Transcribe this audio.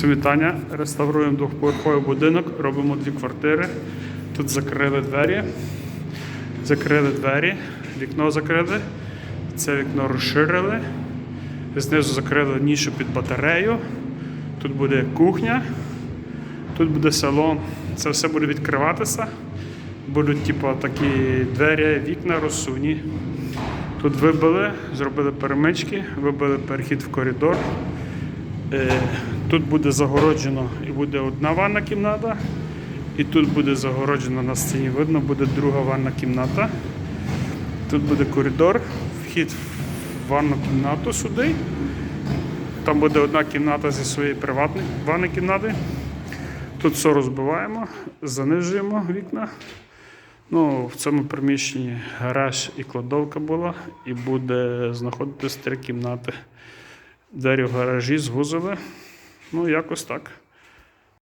Всім вітання. Реставруємо двохповерховий будинок, робимо дві квартири. Тут закрили двері, закрили двері, вікно закрили, це вікно розширили. Знизу закрили нішу під батарею. Тут буде кухня, тут буде салон. Це все буде відкриватися. Будуть типу, такі двері, вікна розсувні. Тут вибили, зробили перемички, вибили перехід в коридор. Тут буде загороджено і буде одна ванна кімната, і тут буде загороджено на стіні. Видно, буде друга ванна кімната. Тут буде коридор, вхід в ванну кімнату сюди. Там буде одна кімната зі своєї приватної ванної кімнати. Тут все розбиваємо, занижуємо вікна. Ну, в цьому приміщенні гараж і кладовка була, і буде знаходитись три кімнати. Двері в гаражі звузили. Ну, якось так.